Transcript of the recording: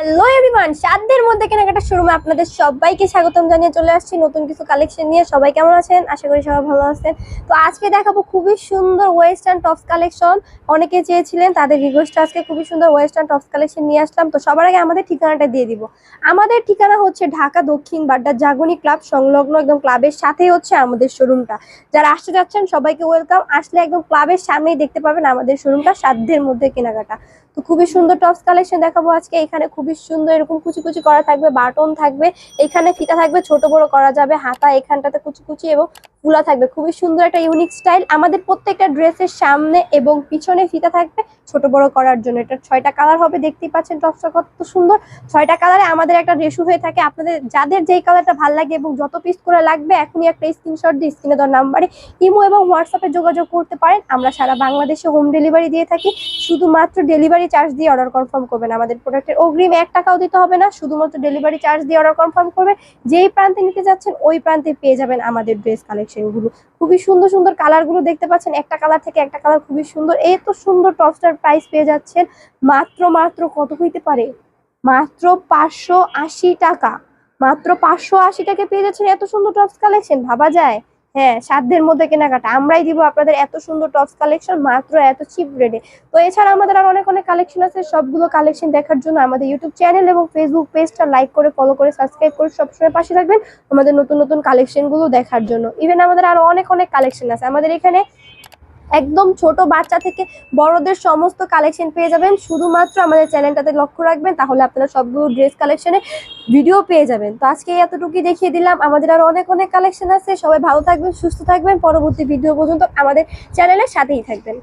Hello everyone সাধ্যের মধ্যে কেনাকাটা শোরুমে আপনাদের সবাইকে স্বাগতম জানিয়ে চলে আসছি নতুন কিছু কালেকশন নিয়ে। সবাই কেমন আছেন? আশা করি সবাই ভালো আছেন। তো আজকে দেখাবো খুবই সুন্দর ওয়েস্টার্ন টপস কালেকশন অনেকে চেয়েছিলেন তাদের রিকোয়েস্ট আজকে খুবই সুন্দর ওয়েস্টার্ন টপস কালেকশন নিয়ে আসলাম। তো সবার আগে আমাদের ঠিকানাটা দিয়ে দিব। আমাদের ঠিকানা হচ্ছে ঢাকা দক্ষিণ বাড্ডা জাগনি ক্লাব, সংলগ্ন একদম ক্লাবের সাথেই হচ্ছে আমাদের শোরুমটা। যারা আসতে যাচ্ছেন, সবাইকে ওয়েলকাম আসলে একদম ক্লাবের সামনেই দেখতে পাবেন আমাদের শোরুমটা সাধ্যের মধ্যে কেনাকাটা। তো খুবই সুন্দর টপস কালেকশন দেখাবো আজকে। এখানে খুবই সুন্দর, এরকম কুচি কুচি করা থাকবে, বাটন থাকবে, এখানে ফিতা থাকবে, ছোট বড় করা যাবে, হাতা এখানটাতে কুচি কুচি এবং ফুলা থাকবে, খুবই সুন্দর একটা ইউনিক স্টাইল আমাদের প্রত্যেকটা ড্রেসের সামনে এবং পিছনে ফিতা থাকবে ছোট বড় করার জন্য। এটা ছয়টা কালার হবে, দেখতেই পাচ্ছেন টপসটা কত সুন্দর। ছয়টা কালারে আমাদের একটা রেশু হয়ে থাকে। আপনাদের, যাদের যেই কালারটা ভালো লাগে এবং যত পিস করে লাগবে, এখনই একটা স্ক্রিনশট দিয়ে স্ক্রিনে দেওয়ার নাম্বারে ইমো এবং হোয়াটসঅ্যাপে যোগাযোগ করতে পারেন। আমরা সারা বাংলাদেশে হোম ডেলিভারি দিয়ে থাকি। শুধুমাত্র ডেলিভারি চার্জ দিয়ে অর্ডার কনফার্ম করবেন। আমাদের প্রোডাক্টের অগ্রিম এক টাকাও দিতে হবে না। শুধুমাত্র ডেলিভারি চার্জ দিয়ে অর্ডার কনফার্ম করবেন। যেই প্রান্তে নিতে যাচ্ছেন, ওই প্রান্তে পেয়ে যাবেন আমাদের ড্রেস কালেকশনগুলো খুবই সুন্দর সুন্দর কালারগুলো দেখতে পাচ্ছেন। একটা কালার থেকে একটা কালার খুবই সুন্দর। এই তো সুন্দর টপসটার প্রাইস পেয়ে যাচ্ছেন। মাত্র মাত্র কত হইতে পারে? মাত্র পাঁচশো আশি টাকা। মাত্র পাঁচশো আশি টাকা পেয়ে যাচ্ছেন। এত সুন্দর টপস কালেকশন ভাবা যায়? হ্যাঁ সাধ্যের মধ্যে কেনাকাটা। আমরাই দিব আপনাদের এত সুন্দর টপস কালেকশন মাত্র এত চিপ রেটে তো এছাড়া আমাদের আর অনেক অনেক কালেকশন আছে। সবগুলো কালেকশন দেখার জন্য আমাদের ইউটিউব চ্যানেল এবং ফেসবুক পেজটা লাইক করে ফলো করে সাবস্ক্রাইব করে সবসময় পাশে থাকবেন আমাদের নতুন নতুন কালেকশনগুলো দেখার জন্য। ইভেন আমাদের আরও অনেক অনেক কালেকশন আছে। আমাদের এখানে একদম ছোট বাচ্চা থেকে বড়দের সমস্ত কালেকশন পেয়ে যাবেন। শুধুমাত্র আমাদের চ্যানেলটাতে লক্ষ্য রাখবেন, তাহলে আপনারা সবগুলো ড্রেস কালেকশনে ভিডিও পেয়ে যাবেন। তো আজকে এতটুকুই দেখিয়ে দিলাম। আমাদের আরও অনেক অনেক কালেকশন আছে। সবাই ভালো থাকবেন, সুস্থ থাকবেন। পরবর্তী ভিডিও পর্যন্ত আমাদের চ্যানেলের সাথেই থাকবেন।